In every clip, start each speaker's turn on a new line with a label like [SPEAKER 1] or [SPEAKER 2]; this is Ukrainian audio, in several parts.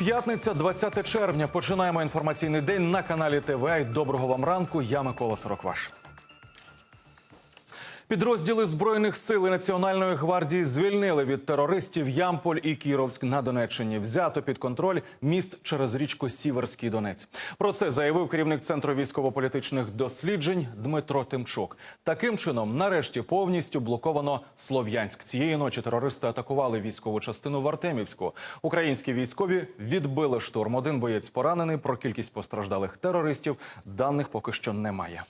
[SPEAKER 1] П'ятниця, 20 червня. Починаємо інформаційний день на каналі ТВ. Доброго вам ранку. Я Микола Сорокваш. Підрозділи збройних сил і Національної гвардії звільнили від терористів Ямполь і Кіровськ на Донеччині. Взято під контроль міст через річку Сіверський Донець. Про це заявив керівник центру військово-політичних досліджень Дмитро Тимчук. Таким чином, нарешті, повністю блоковано Слов'янськ. Цієї ночі терористи атакували військову частину в Артемівську. Українські військові відбили штурм. Один боєць поранений. Про кількість постраждалих терористів даних поки що немає.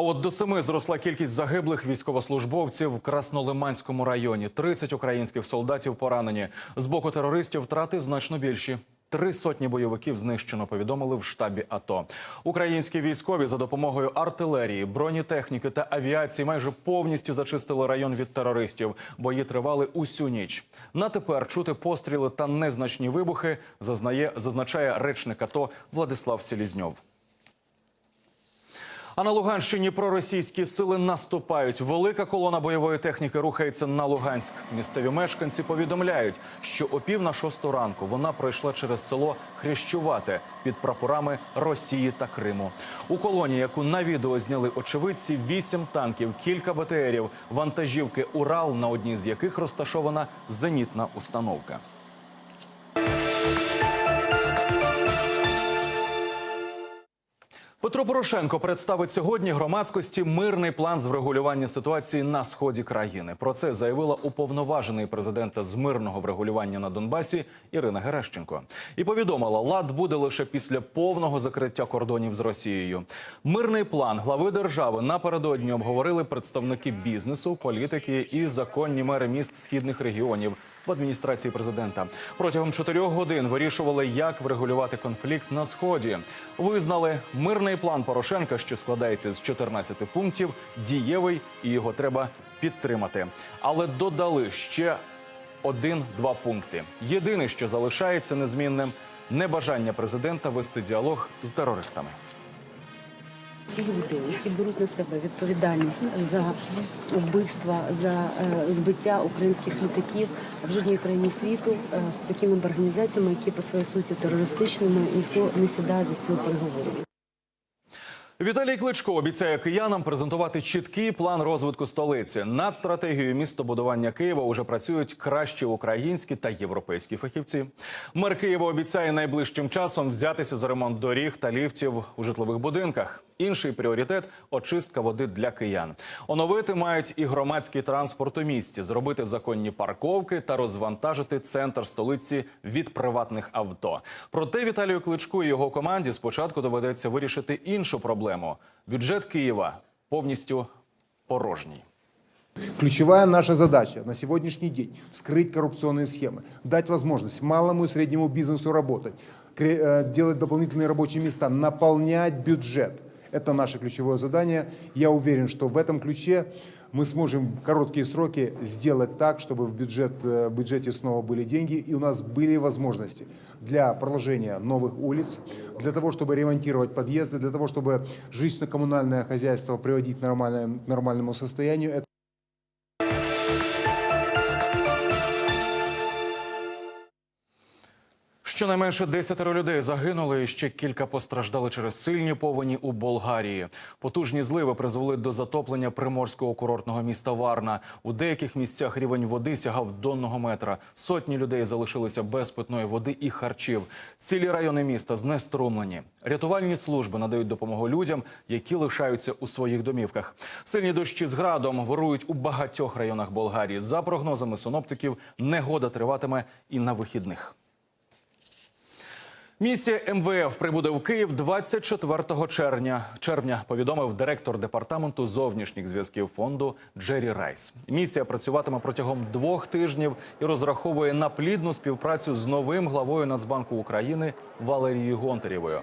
[SPEAKER 1] А от до семи зросла кількість загиблих військовослужбовців в Краснолиманському районі. 30 українських солдатів поранені. З боку терористів втрати значно більші. Три сотні бойовиків знищено. Повідомили в штабі АТО. Українські військові за допомогою артилерії, бронетехніки та авіації майже повністю зачистили район від терористів. Бої тривали усю ніч. На тепер чути постріли та незначні вибухи. Зазнає зазначає речник АТО Владислав Селізньов. А на Луганщині проросійські сили наступають. Велика колона бойової техніки рухається на Луганськ. Місцеві мешканці повідомляють, що о пів на шосту ранку вона пройшла через село Хрещувате під прапорами Росії та Криму. У колоні, яку на відео зняли очевидці, вісім танків, кілька БТРів, вантажівки Урал, на одній з яких розташована зенітна установка. Петро Порошенко представить сьогодні громадськості мирний план з врегулювання ситуації на сході країни. Про це заявила уповноважений президента з мирного врегулювання на Донбасі Ірина Геращенко. І повідомила, лад буде лише після повного закриття кордонів з Росією. Мирний план глави держави напередодні обговорили представники бізнесу, політики і законні мери міст східних регіонів адміністрації президента. Протягом чотирьох годин вирішували, як врегулювати конфлікт на сході. Визнали мирний план Порошенка, що складається з 14 пунктів, дієвий і його треба підтримати. Але додали ще один-два пункти. Єдине, що залишається незмінним небажання президента вести діалог з терористами.
[SPEAKER 2] Ті люди, які беруть на себе відповідальність за вбивства, за е, збиття українських літаків в жодній країні світу е, з такими організаціями, які по своїй суті терористичними, ніхто не сідає за стіл переговорів.
[SPEAKER 1] Віталій Кличко обіцяє киянам презентувати чіткий план розвитку столиці. Над стратегією містобудування Києва уже працюють кращі українські та європейські фахівці. Мер Києва обіцяє найближчим часом взятися за ремонт доріг та ліфтів у житлових будинках. Інший пріоритет очистка води для киян. Оновити мають і громадський транспорт у місті, зробити законні парковки та розвантажити центр столиці від приватних авто. Проте Віталію Кличку і його команді спочатку доведеться вирішити іншу проблему Бюджет Києва повністю порожній.
[SPEAKER 3] Ключевая наша задача на сегодняшний день – вскрыть коррупционные схемы, дать возможность малому и среднему бизнесу работать, кре- э, делать дополнительные рабочие места, наполнять бюджет. Это наше ключевое задание. Я уверен, что в этом ключе мы сможем в короткие сроки сделать так, чтобы в бюджет, э, в бюджете снова были деньги и у нас были возможности для продолжения новых улиц, для того, чтобы ремонтировать подъезды, для того, чтобы жилищно-коммунальное хозяйство приводить к нормальному состоянию.
[SPEAKER 1] Щонайменше десятеро людей загинули, і ще кілька постраждали через сильні повені у Болгарії. Потужні зливи призвели до затоплення приморського курортного міста Варна. У деяких місцях рівень води сягав донного метра. Сотні людей залишилися без питної води і харчів. Цілі райони міста знеструмлені. Рятувальні служби надають допомогу людям, які лишаються у своїх домівках. Сильні дощі з градом вирують у багатьох районах Болгарії. За прогнозами синоптиків, негода триватиме і на вихідних. Місія МВФ прибуде в Київ 24 червня. Червня повідомив директор департаменту зовнішніх зв'язків фонду Джері Райс. Місія працюватиме протягом двох тижнів і розраховує на плідну співпрацю з новим главою Нацбанку України Валерією Гонтарєвою.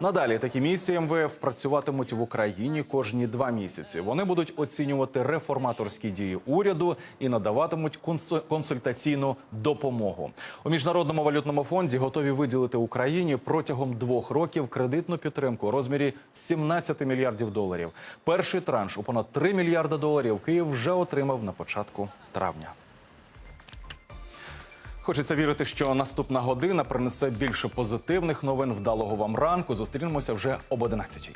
[SPEAKER 1] Надалі такі місії МВФ працюватимуть в Україні кожні два місяці. Вони будуть оцінювати реформаторські дії уряду і надаватимуть консу- консультаційну допомогу. У міжнародному валютному фонді готові виділити Україні протягом двох років кредитну підтримку у розмірі 17 мільярдів доларів. Перший транш у понад 3 мільярда доларів Київ вже отримав на початку травня. Хочеться вірити, що наступна година принесе більше позитивних новин. Вдалого вам ранку. Зустрінемося вже об 11